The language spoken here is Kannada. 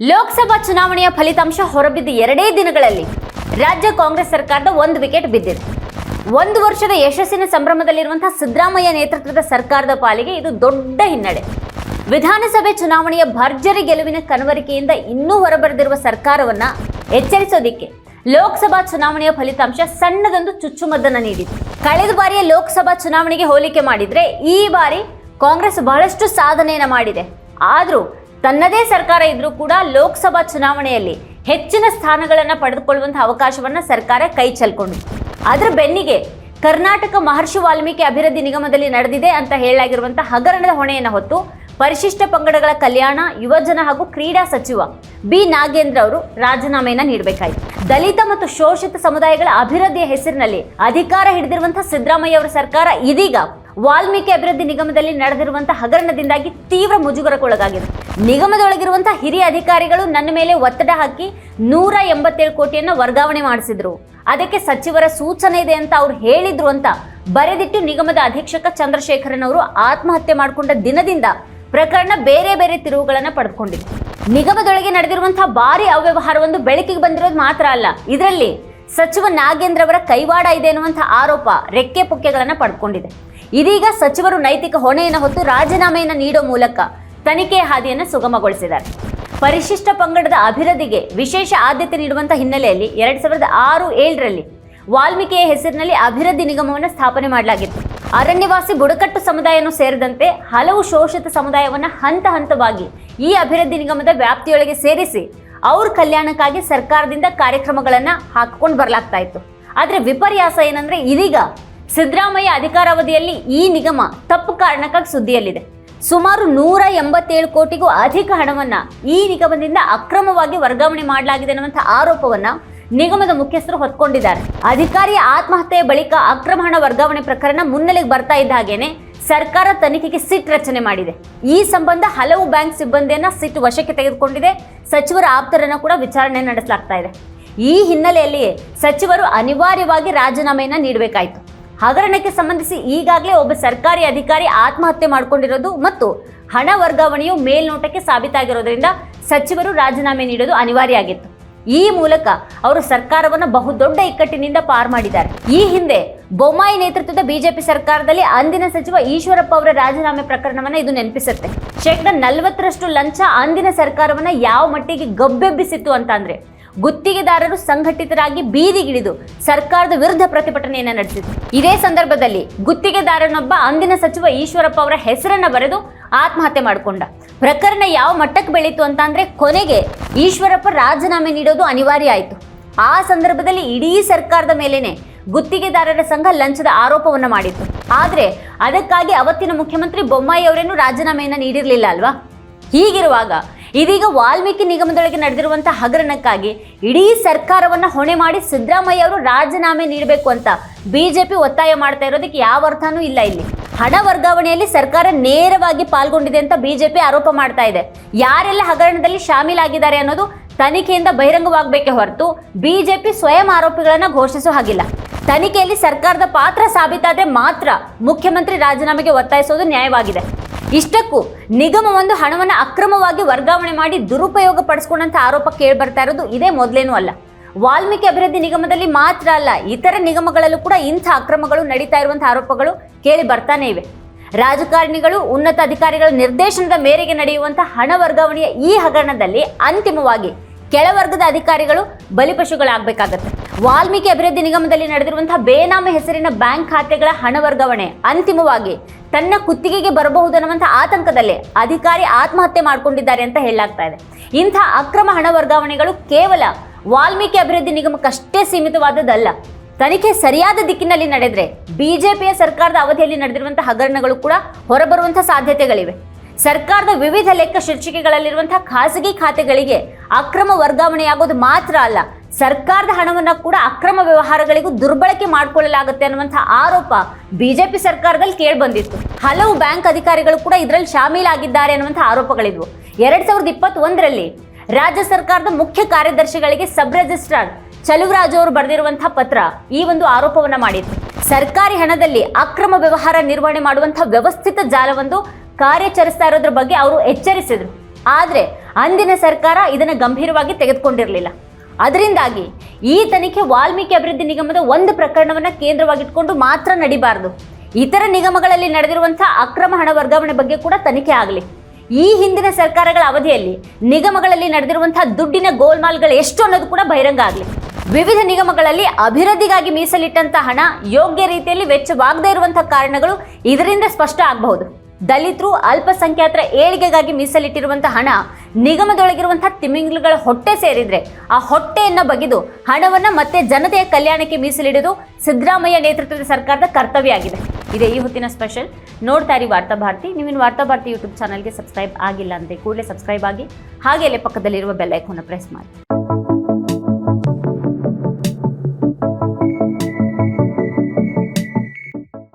ಲೋಕಸಭಾ ಚುನಾವಣೆಯ ಫಲಿತಾಂಶ ಹೊರಬಿದ್ದ ಎರಡೇ ದಿನಗಳಲ್ಲಿ ರಾಜ್ಯ ಕಾಂಗ್ರೆಸ್ ಸರ್ಕಾರದ ಒಂದು ವಿಕೆಟ್ ಬಿದ್ದಿದೆ. ಒಂದು ವರ್ಷದ ಯಶಸ್ಸಿನ ಸಂಭ್ರಮದಲ್ಲಿರುವಂತಹ ಸಿದ್ದರಾಮಯ್ಯ ನೇತೃತ್ವದ ಸರ್ಕಾರದ ಪಾಲಿಗೆ ಇದು ದೊಡ್ಡ ಹಿನ್ನಡೆ. ವಿಧಾನಸಭೆ ಚುನಾವಣೆಯ ಭರ್ಜರಿ ಗೆಲುವಿನ ಕನವರಿಕೆಯಿಂದ ಇನ್ನೂ ಹೊರಬರೆದಿರುವ ಸರ್ಕಾರವನ್ನ ಎಚ್ಚರಿಸೋದಿಕ್ಕೆ ಲೋಕಸಭಾ ಚುನಾವಣೆಯ ಫಲಿತಾಂಶ ಸಣ್ಣದೊಂದು ಚುಚ್ಚುಮದ್ದನ್ನು ನೀಡಿತು ಕಳೆದ ಬಾರಿಯ ಲೋಕಸಭಾ ಚುನಾವಣೆಗೆ ಹೋಲಿಕೆ ಮಾಡಿದ್ರೆ ಈ ಬಾರಿ ಕಾಂಗ್ರೆಸ್ ಬಹಳಷ್ಟು ಸಾಧನೆಯನ್ನು ಮಾಡಿದೆ. ಆದರೂ ತನ್ನದೇ ಸರ್ಕಾರ ಇದ್ರೂ ಕೂಡ ಲೋಕಸಭಾ ಚುನಾವಣೆಯಲ್ಲಿ ಹೆಚ್ಚಿನ ಸ್ಥಾನಗಳನ್ನು ಪಡೆದುಕೊಳ್ಳುವಂತಹ ಅವಕಾಶವನ್ನು ಸರ್ಕಾರ ಕೈ ಚೆಲ್ಕೊಂಡು. ಅದರ ಬೆನ್ನಿಗೆ ಕರ್ನಾಟಕ ಮಹರ್ಷಿ ವಾಲ್ಮೀಕಿ ಅಭಿವೃದ್ಧಿ ನಿಗಮದಲ್ಲಿ ನಡೆದಿದೆ ಅಂತ ಹೇಳಲಾಗಿರುವಂತಹ ಹಗರಣದ ಹೊಣೆಯನ್ನು ಹೊತ್ತು ಪರಿಶಿಷ್ಟ ಪಂಗಡಗಳ ಕಲ್ಯಾಣ, ಯುವಜನ ಹಾಗೂ ಕ್ರೀಡಾ ಸಚಿವ ಬಿ. ನಾಗೇಂದ್ರ ಅವರು ರಾಜೀನಾಮೆಯನ್ನ ನೀಡಬೇಕಾಯಿತು. ದಲಿತ ಮತ್ತು ಶೋಷಿತ ಸಮುದಾಯಗಳ ಅಭಿವೃದ್ಧಿಯ ಹೆಸರಿನಲ್ಲಿ ಅಧಿಕಾರ ಹಿಡಿದಿರುವಂತಹ ಸಿದ್ದರಾಮಯ್ಯ ಅವರ ಸರ್ಕಾರ ಇದೀಗ ವಾಲ್ಮೀಕಿ ಅಭಿವೃದ್ಧಿ ನಿಗಮದಲ್ಲಿ ನಡೆದಿರುವಂತಹ ಹಗರಣದಿಂದಾಗಿ ತೀವ್ರ ಮುಜುಗರಕ್ಕೊಳಗಾಗಿದೆ. ನಿಗಮದೊಳಗಿರುವಂತಹ ಹಿರಿಯ ಅಧಿಕಾರಿಗಳು ನನ್ನ ಮೇಲೆ ಒತ್ತಡ ಹಾಕಿ ನೂರ ಎಂಬತ್ತೇಳು ಕೋಟಿಯನ್ನ ವರ್ಗಾವಣೆ ಮಾಡಿಸಿದ್ರು. ಅದಕ್ಕೆ ಸಚಿವರ ಸೂಚನೆ ಇದೆ ಅಂತ ಅವ್ರು ಹೇಳಿದ್ರು ಅಂತ ಬರೆದಿಟ್ಟು ನಿಗಮದ ಅಧೀಕ್ಷಕ ಚಂದ್ರಶೇಖರನ್ ಅವರು ಆತ್ಮಹತ್ಯೆ ಮಾಡಿಕೊಂಡ ದಿನದಿಂದ ಪ್ರಕರಣ ಬೇರೆ ಬೇರೆ ತಿರುವುಗಳನ್ನು ಪಡೆದುಕೊಂಡಿದೆ ನಿಗಮದೊಳಗೆ ನಡೆದಿರುವಂತಹ ಭಾರಿ ಅವ್ಯವಹಾರವೊಂದು ಬೆಳಕಿಗೆ ಬಂದಿರೋದು ಮಾತ್ರ ಅಲ್ಲ. ಇದರಲ್ಲಿ ಸಚಿವ ನಾಗೇಂದ್ರ ಅವರ ಕೈವಾಡ ಇದೆ ಎನ್ನುವಂತಹ ಆರೋಪ ರೆಕ್ಕೆ ಪುಕ್ಕೆಗಳನ್ನು ಪಡ್ಕೊಂಡಿದೆ. ಇದೀಗ ಸಚಿವರು ನೈತಿಕ ಹೊಣೆಯನ್ನು ಹೊತ್ತು ರಾಜೀನಾಮೆಯನ್ನು ನೀಡೋ ಮೂಲಕ ತನಿಖೆ ಹಾದಿಯನ್ನು ಸುಗಮಗೊಳಿಸಿದ್ದಾರೆ. ಪರಿಶಿಷ್ಟ ಪಂಗಡದ ಅಭಿವೃದ್ಧಿಗೆ ವಿಶೇಷ ಆದ್ಯತೆ ನೀಡುವಂತ ಹಿನ್ನೆಲೆಯಲ್ಲಿ ಎರಡ್ ಸಾವಿರದ ಆರು ಏಳರಲ್ಲಿ ವಾಲ್ಮೀಕಿಯ ಹೆಸರಿನಲ್ಲಿ ಅಭಿವೃದ್ಧಿ ನಿಗಮವನ್ನು ಸ್ಥಾಪನೆ ಮಾಡಲಾಗಿತ್ತು. ಅರಣ್ಯವಾಸಿ ಬುಡಕಟ್ಟು ಸಮುದಾಯನೂ ಸೇರಿದಂತೆ ಹಲವು ಶೋಷಿತ ಸಮುದಾಯವನ್ನು ಹಂತ ಹಂತವಾಗಿ ಈ ಅಭಿವೃದ್ಧಿ ನಿಗಮದ ವ್ಯಾಪ್ತಿಯೊಳಗೆ ಸೇರಿಸಿ ಅವ್ರ ಕಲ್ಯಾಣಕ್ಕಾಗಿ ಸರ್ಕಾರದಿಂದ ಕಾರ್ಯಕ್ರಮಗಳನ್ನು ಹಾಕಿಕೊಂಡು ಬರಲಾಗ್ತಾ ಇತ್ತು. ಆದ್ರೆ ವಿಪರ್ಯಾಸ ಏನಂದ್ರೆ ಇದೀಗ ಸಿದ್ದರಾಮಯ್ಯ ಅಧಿಕಾರಾವಧಿಯಲ್ಲಿ ಈ ನಿಗಮ ತಪ್ಪು ಕಾರಣಕ್ಕಾಗಿ ಸುದ್ದಿಯಲ್ಲಿದೆ. ಸುಮಾರು ನೂರ ಎಂಬತ್ತೇಳು ಕೋಟಿಗೂ ಅಧಿಕ ಹಣವನ್ನು ಈ ನಿಗಮದಿಂದ ಅಕ್ರಮವಾಗಿ ವರ್ಗಾವಣೆ ಮಾಡಲಾಗಿದೆ ಅನ್ನುವಂಥ ಆರೋಪವನ್ನ ನಿಗಮದ ಮುಖ್ಯಸ್ಥರು ಹೊತ್ಕೊಂಡಿದ್ದಾರೆ. ಅಧಿಕಾರಿಯ ಆತ್ಮಹತ್ಯೆಯ ಬಳಿಕ ಅಕ್ರಮ ಹಣ ವರ್ಗಾವಣೆ ಪ್ರಕರಣ ಮುನ್ನೆಲೆಗೆ ಬರ್ತಾ ಇದ್ದ ಹಾಗೇನೆ ಸರ್ಕಾರ ತನಿಖೆಗೆ ಸಿಟ್ ರಚನೆ ಮಾಡಿದೆ. ಈ ಸಂಬಂಧ ಹಲವು ಬ್ಯಾಂಕ್ ಸಿಬ್ಬಂದಿಯನ್ನ ಸಿಟ್ ವಶಕ್ಕೆ ತೆಗೆದುಕೊಂಡಿದೆ. ಸಚಿವರ ಆಪ್ತರನ್ನು ಕೂಡ ವಿಚಾರಣೆ ನಡೆಸಲಾಗ್ತಾ ಇದೆ. ಈ ಹಿನ್ನೆಲೆಯಲ್ಲಿ ಸಚಿವರು ಅನಿವಾರ್ಯವಾಗಿ ರಾಜೀನಾಮೆಯನ್ನ ನೀಡಬೇಕಾಯಿತು. ಹಗರಣಕ್ಕೆ ಸಂಬಂಧಿಸಿ ಈಗಾಗಲೇ ಒಬ್ಬ ಸರ್ಕಾರಿ ಅಧಿಕಾರಿ ಆತ್ಮಹತ್ಯೆ ಮಾಡಿಕೊಂಡಿರೋದು ಮತ್ತು ಹಣ ವರ್ಗಾವಣೆಯು ಮೇಲ್ನೋಟಕ್ಕೆ ಸಾಬೀತಾಗಿರೋದ್ರಿಂದ ಸಚಿವರು ರಾಜೀನಾಮೆ ನೀಡೋದು ಅನಿವಾರ್ಯ ಆಗಿತ್ತು. ಈ ಮೂಲಕ ಅವರು ಸರ್ಕಾರವನ್ನು ಬಹುದೊಡ್ಡ ಇಕ್ಕಟ್ಟಿನಿಂದ ಪಾರು ಮಾಡಿದ್ದಾರೆ. ಈ ಹಿಂದೆ ಬೊಮ್ಮಾಯಿ ನೇತೃತ್ವದ ಬಿಜೆಪಿ ಸರ್ಕಾರದಲ್ಲಿ ಅಂದಿನ ಸಚಿವ ಈಶ್ವರಪ್ಪ ಅವರ ರಾಜೀನಾಮೆ ಪ್ರಕರಣವನ್ನ ಇದು ನೆನಪಿಸುತ್ತೆ. ಶೇಕಡ ನಲವತ್ತರಷ್ಟು ಲಂಚ ಅಂದಿನ ಸರ್ಕಾರವನ್ನ ಯಾವ ಮಟ್ಟಿಗೆ ಗಬ್ಬೆಬ್ಬಿಸಿತ್ತು ಅಂತ ಅಂದ್ರೆ ಗುತ್ತಿಗೆದಾರರು ಸಂಘಟಿತರಾಗಿ ಬೀದಿಗಿಳಿದು ಸರ್ಕಾರದ ವಿರುದ್ಧ ಪ್ರತಿಭಟನೆಯನ್ನ ನಡೆಸಿತ್ತು ಇದೇ ಸಂದರ್ಭದಲ್ಲಿ ಗುತ್ತಿಗೆದಾರನೊಬ್ಬ ಅಂದಿನ ಸಚಿವ ಈಶ್ವರಪ್ಪ ಅವರ ಹೆಸರನ್ನ ಬರೆದು ಆತ್ಮಹತ್ಯೆ ಮಾಡಿಕೊಂಡ. ಪ್ರಕರಣ ಯಾವ ಮಟ್ಟಕ್ಕೆ ಬೆಳೀತು ಅಂತ ಅಂದ್ರೆ ಕೊನೆಗೆ ಈಶ್ವರಪ್ಪ ರಾಜೀನಾಮೆ ನೀಡೋದು ಅನಿವಾರ್ಯ ಆಯಿತು. ಆ ಸಂದರ್ಭದಲ್ಲಿ ಇಡೀ ಸರ್ಕಾರದ ಮೇಲೇನೆ ಗುತ್ತಿಗೆದಾರರ ಸಂಘ ಲಂಚದ ಆರೋಪವನ್ನು ಮಾಡಿತ್ತು. ಆದರೆ ಅದಕ್ಕಾಗಿ ಅವತ್ತಿನ ಮುಖ್ಯಮಂತ್ರಿ ಬೊಮ್ಮಾಯಿ ಅವರೇನು ರಾಜೀನಾಮೆಯನ್ನು ನೀಡಿರಲಿಲ್ಲ ಅಲ್ವಾ? ಹೀಗಿರುವಾಗ ಇದೀಗ ವಾಲ್ಮೀಕಿ ನಿಗಮದೊಳಗೆ ನಡೆದಿರುವಂತಹ ಹಗರಣಕ್ಕಾಗಿ ಇಡೀ ಸರ್ಕಾರವನ್ನು ಹೊಣೆ ಮಾಡಿ ಸಿದ್ದರಾಮಯ್ಯ ಅವರು ರಾಜೀನಾಮೆ ನೀಡಬೇಕು ಅಂತ ಬಿಜೆಪಿ ಒತ್ತಾಯ ಮಾಡ್ತಾ ಇರೋದಕ್ಕೆ ಯಾವ ಅರ್ಥನೂ ಇಲ್ಲ ಇಲ್ಲಿ. ಹಣ ವರ್ಗಾವಣೆಯಲ್ಲಿ ಸರ್ಕಾರ ನೇರವಾಗಿ ಪಾಲ್ಗೊಂಡಿದೆ ಅಂತ ಬಿಜೆಪಿ ಆರೋಪ ಮಾಡ್ತಾ ಇದೆ. ಯಾರೆಲ್ಲ ಹಗರಣದಲ್ಲಿ ಶಾಮೀಲಾಗಿದ್ದಾರೆ ಅನ್ನೋದು ತನಿಖೆಯಿಂದ ಬಹಿರಂಗವಾಗಬೇಕೇ ಹೊರತು ಬಿಜೆಪಿ ಸ್ವಯಂ ಆರೋಪಿಗಳನ್ನು ಘೋಷಿಸೋ ಹಾಗಿಲ್ಲ. ತನಿಖೆಯಲ್ಲಿ ಸರ್ಕಾರದ ಪಾತ್ರ ಸಾಬೀತಾದ್ರೆ ಮಾತ್ರ ಮುಖ್ಯಮಂತ್ರಿ ರಾಜೀನಾಮೆಗೆ ಒತ್ತಾಯಿಸೋದು ನ್ಯಾಯವಾಗಿದೆ. ಇಷ್ಟಕ್ಕೂ ನಿಗಮ ಒಂದು ಹಣವನ್ನು ಅಕ್ರಮವಾಗಿ ವರ್ಗಾವಣೆ ಮಾಡಿ ದುರುಪಯೋಗ ಪಡಿಸ್ಕೊಂಡಂತ ಆರೋಪ ಕೇಳಿ ಬರ್ತಾ ಇರೋದು ಇದೇ ಮೊದಲೇನೂ ಅಲ್ಲ. ವಾಲ್ಮೀಕಿ ಅಭಿವೃದ್ಧಿ ನಿಗಮದಲ್ಲಿ ಮಾತ್ರ ಅಲ್ಲ, ಇತರ ನಿಗಮಗಳಲ್ಲೂ ಕೂಡ ಇಂಥ ಅಕ್ರಮಗಳು ನಡೀತಾ ಇರುವಂತಹ ಆರೋಪಗಳು ಕೇಳಿ ಬರ್ತಾನೆ ಇವೆ. ರಾಜಕಾರಣಿಗಳು, ಉನ್ನತ ಅಧಿಕಾರಿಗಳ ನಿರ್ದೇಶನದ ಮೇರೆಗೆ ನಡೆಯುವಂತಹ ಹಣ ವರ್ಗಾವಣೆಯ ಈ ಹಗರಣದಲ್ಲಿ ಅಂತಿಮವಾಗಿ ಕೆಳವರ್ಗದ ಅಧಿಕಾರಿಗಳು ಬಲಿಪಶುಗಳಾಗಬೇಕಾಗತ್ತೆ. ವಾಲ್ಮೀಕಿ ಅಭಿವೃದ್ಧಿ ನಿಗಮದಲ್ಲಿ ನಡೆದಿರುವಂತಹ ಬೇನಾಮ ಹೆಸರಿನ ಬ್ಯಾಂಕ್ ಖಾತೆಗಳ ಹಣ ವರ್ಗಾವಣೆ ಅಂತಿಮವಾಗಿ ತನ್ನ ಕುತ್ತಿಗೆಗೆ ಬರಬಹುದು ಅನ್ನುವಂಥ ಆತಂಕದಲ್ಲೇ ಅಧಿಕಾರಿ ಆತ್ಮಹತ್ಯೆ ಮಾಡಿಕೊಂಡಿದ್ದಾರೆ ಅಂತ ಹೇಳಲಾಗ್ತಾ ಇದೆ. ಇಂಥ ಅಕ್ರಮ ಹಣ ವರ್ಗಾವಣೆಗಳು ಕೇವಲ ವಾಲ್ಮೀಕಿ ಅಭಿವೃದ್ಧಿ ನಿಗಮಕ್ಕಷ್ಟೇ ಸೀಮಿತವಾದದ್ದಲ್ಲ. ತನಿಖೆ ಸರಿಯಾದ ದಿಕ್ಕಿನಲ್ಲಿ ನಡೆದರೆ ಬಿಜೆಪಿಯ ಸರ್ಕಾರದ ಅವಧಿಯಲ್ಲಿ ನಡೆದಿರುವಂಥ ಹಗರಣಗಳು ಕೂಡ ಹೊರಬರುವಂಥ ಸಾಧ್ಯತೆಗಳಿವೆ. ಸರ್ಕಾರದ ವಿವಿಧ ಲೆಕ್ಕ ಶೀರ್ಷಿಕೆಗಳಲ್ಲಿರುವಂತಹ ಖಾಸಗಿ ಖಾತೆಗಳಿಗೆ ಅಕ್ರಮ ವರ್ಗಾವಣೆಯಾಗೋದು ಮಾತ್ರ ಅಲ್ಲ, ಸರ್ಕಾರದ ಹಣವನ್ನ ಕೂಡ ಅಕ್ರಮ ವ್ಯವಹಾರಗಳಿಗೂ ದುರ್ಬಳಕೆ ಮಾಡಿಕೊಳ್ಳಲಾಗುತ್ತೆ ಅನ್ನುವಂಥ ಆರೋಪ ಬಿಜೆಪಿ ಸರ್ಕಾರದಲ್ಲಿ ಕೇಳಿಬಂದಿತ್ತು. ಹಲವು ಬ್ಯಾಂಕ್ ಅಧಿಕಾರಿಗಳು ಕೂಡ ಇದರಲ್ಲಿ ಶಾಮೀಲಾಗಿದ್ದಾರೆ ಅನ್ನುವಂಥ ಆರೋಪಗಳಿದ್ವು. ಎರಡ್ ಸಾವಿರದ ಇಪ್ಪತ್ತೊಂದರಲ್ಲಿ ರಾಜ್ಯ ಸರ್ಕಾರದ ಮುಖ್ಯ ಕಾರ್ಯದರ್ಶಿಗಳಿಗೆ ಸಬ್ ರಿಜಿಸ್ಟ್ರಾರ್ ಚಲುವರಾಜ್ ಅವರು ಬರೆದಿರುವಂತಹ ಪತ್ರ ಈ ಒಂದು ಆರೋಪವನ್ನ ಮಾಡಿತ್ತು. ಸರ್ಕಾರಿ ಹಣದಲ್ಲಿ ಅಕ್ರಮ ವ್ಯವಹಾರ ನಿರ್ವಹಣೆ ಮಾಡುವಂತಹ ವ್ಯವಸ್ಥಿತ ಜಾಲವೊಂದು ಕಾರ್ಯಾಚರಿಸ್ತಾ ಇರೋದ್ರ ಬಗ್ಗೆ ಅವರು ಎಚ್ಚರಿಸಿದರು. ಆದರೆ ಅಂದಿನ ಸರ್ಕಾರ ಇದನ್ನು ಗಂಭೀರವಾಗಿ ತೆಗೆದುಕೊಂಡಿರಲಿಲ್ಲ. ಅದರಿಂದಾಗಿ ಈ ತನಿಖೆ ವಾಲ್ಮೀಕಿ ಅಭಿವೃದ್ಧಿ ನಿಗಮದ ಒಂದು ಪ್ರಕರಣವನ್ನು ಕೇಂದ್ರವಾಗಿಟ್ಕೊಂಡು ಮಾತ್ರ ನಡಿಬಾರದು. ಇತರ ನಿಗಮಗಳಲ್ಲಿ ನಡೆದಿರುವಂಥ ಅಕ್ರಮ ಹಣ ವರ್ಗಾವಣೆ ಬಗ್ಗೆ ಕೂಡ ತನಿಖೆ ಆಗಲಿ. ಈ ಹಿಂದಿನ ಸರ್ಕಾರಗಳ ಅವಧಿಯಲ್ಲಿ ನಿಗಮಗಳಲ್ಲಿ ನಡೆದಿರುವಂಥ ದುಡ್ಡಿನ ಗೋಲ್ಮಾಲ್ಗಳು ಎಷ್ಟು ಅನ್ನೋದು ಕೂಡ ಬಹಿರಂಗ ಆಗಲಿ. ವಿವಿಧ ನಿಗಮಗಳಲ್ಲಿ ಅಭಿವೃದ್ಧಿಗಾಗಿ ಮೀಸಲಿಟ್ಟಂಥ ಹಣ ಯೋಗ್ಯ ರೀತಿಯಲ್ಲಿ ವೆಚ್ಚವಾಗದೇ ಇರುವಂಥ ಕಾರಣಗಳು ಇದರಿಂದ ಸ್ಪಷ್ಟ ಆಗಬಹುದು. ದಲಿತರು ಅಲ್ಪಸಂಖ್ಯಾತರ ಏಳಿಗೆಗಾಗಿ ಮೀಸಲಿಟ್ಟಿರುವಂಥ ಹಣ ನಿಗಮದೊಳಗಿರುವಂಥ ತಿಮಿಂಗ್ಲುಗಳ ಹೊಟ್ಟೆ ಸೇರಿದರೆ ಆ ಹೊಟ್ಟೆಯನ್ನು ಬಗೆದು ಹಣವನ್ನು ಮತ್ತೆ ಜನತೆಯ ಕಲ್ಯಾಣಕ್ಕೆ ಮೀಸಲಿಡೋದು ಸಿದ್ದರಾಮಯ್ಯ ನೇತೃತ್ವದ ಸರ್ಕಾರದ ಕರ್ತವ್ಯ ಆಗಿದೆ ಇದೇ ಈ ಹೊತ್ತಿನ ಸ್ಪೆಷಲ್. ನೋಡ್ತಾ ಇರಿ ವಾರ್ತಾ ಭಾರತಿ. ನೀವಿನ ವಾರ್ತಾ ಭಾರತಿ ಯೂಟ್ಯೂಬ್ ಚಾನಲ್ಗೆ ಸಬ್ಸ್ಕ್ರೈಬ್ ಆಗಿಲ್ಲ ಅಂದರೆ ಕೂಡಲೇ ಸಬ್ಸ್ಕ್ರೈಬ್ ಆಗಿ ಹಾಗೆ ಅಲ್ಲೇ ಪಕ್ಕದಲ್ಲಿರುವ ಬೆಲ್ಲೈಕೋನ ಪ್ರೆಸ್ ಮಾಡಿ.